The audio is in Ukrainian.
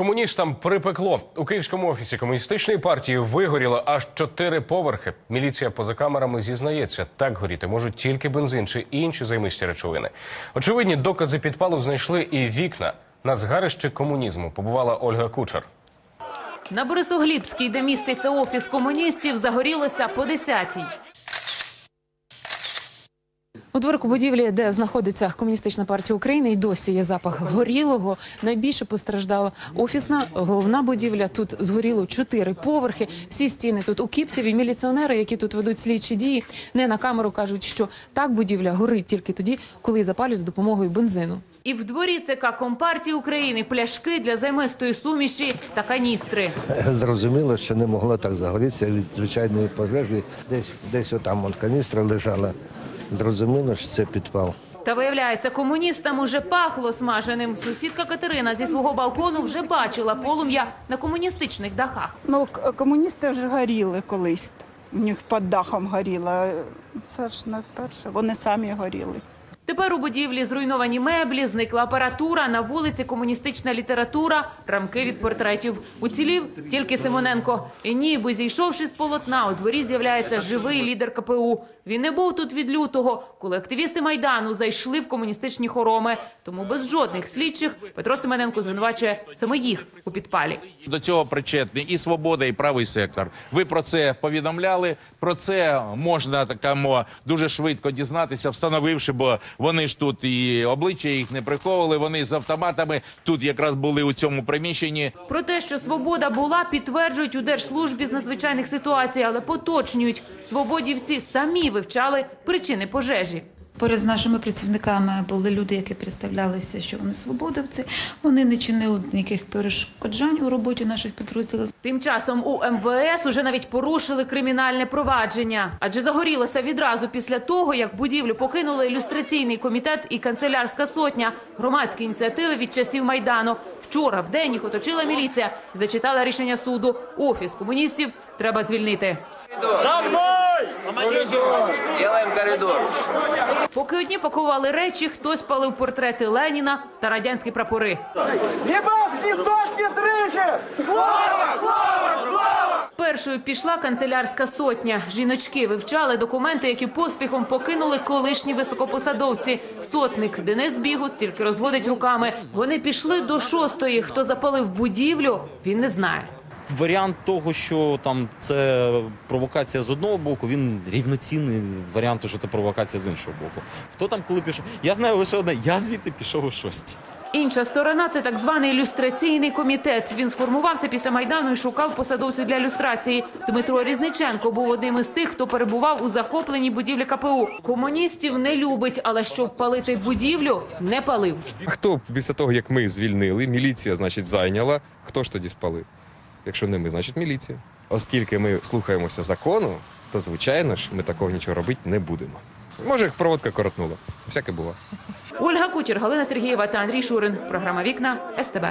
Комуністам припекло у київському офісі комуністичної партії вигоріло аж чотири поверхи. Міліція поза камерами зізнається, так горіти можуть тільки бензин чи інші займисті речовини. Очевидні докази підпалу знайшли і вікна. На згарищі комунізму побувала Ольга Кучер. На Борисоглібській, де міститься офіс комуністів, загорілося по 10-й. У дворику будівлі, де знаходиться комуністична партія України, і досі є запах горілого. Найбільше постраждала офісна головна будівля. Тут згоріло чотири поверхи. Всі стіни тут у Кіптєві. Міліціонери, які тут ведуть слідчі дії, не на камеру кажуть, що так будівля горить тільки тоді, коли запалюють з допомогою бензину. І в дворі ЦК Компартії України пляшки для займистої суміші та каністри. Зрозуміло, що не могло так загорітися від звичайної пожежі. Десь десь отам от каністра лежала. Зрозуміло, що це підпал. Та виявляється, комуністам уже пахло смаженим. Сусідка Катерина зі свого балкону вже бачила полум'я на комуністичних дахах. Ну, комуністи вже горіли колись. У них під дахом горіло. Це ж не вперше. Вони самі горіли. Тепер у будівлі зруйновані меблі, зникла апаратура, на вулиці комуністична література, рамки від портретів. Уцілів тільки Симоненко. І ніби зійшовши з полотна, у дворі з'являється живий лідер КПУ. Він не був тут від лютого, коли активісти Майдану зайшли в комуністичні хороми. Тому без жодних слідчих Петро Симоненко звинувачує саме їх у підпалі. До цього причетний і свобода, і правий сектор. Ви про це повідомляли. Про це можна такому дуже швидко дізнатися, встановивши, бо вони ж тут і обличчя їх не приховували. Вони з автоматами тут якраз були у цьому приміщенні. Про те, що свобода була, підтверджують у Держслужбі з надзвичайних ситуацій, але поточнюють. Свободівці самі вивчали причини пожежі. Поряд з нашими працівниками були люди, які представлялися, що вони свободовці. Вони не чинили ніяких перешкоджань у роботі наших підрозділів. Тим часом у МВС уже навіть порушили кримінальне провадження, адже загорілося відразу після того, як будівлю покинули ілюстраційний комітет і канцелярська сотня громадські ініціативи від часів майдану. Вчора в день їх оточила міліція, зачитала рішення суду. Офіс комуністів треба звільнити. Делаем коридор. Поки одні пакували речі, хтось палив портрети Леніна та радянські прапори. Першою пішла канцелярська сотня. Жіночки вивчали документи, які поспіхом покинули колишні високопосадовці. Сотник Денис Бігус тільки розводить руками. Вони пішли до шостої. Хто запалив будівлю, він не знає. Варіант того, що там це провокація з одного боку, він рівноцінний варіанту, що це провокація з іншого боку. Хто там коли пішов? Я знаю лише одне, я звідти пішов о шостій. Інша сторона це так званий ілюстраційний комітет. Він сформувався після майдану і шукав посадовців для ілюстрації. Дмитро Різниченко був одним із тих, хто перебував у захопленій будівлі КПУ. Комуністів не любить, але щоб палити будівлю, не палив. А хто після того, як ми звільнили, міліція, значить, зайняла, хто ж тоді спалив? Якщо не ми, значить міліція. Оскільки ми слухаємося закону, то звичайно ж ми такого нічого робити не будемо. Може, проводка коротнула. Всяке було. Ольга Кучер, Галина Сергієва та Андрій Шурин. Програма Вікна СТБ.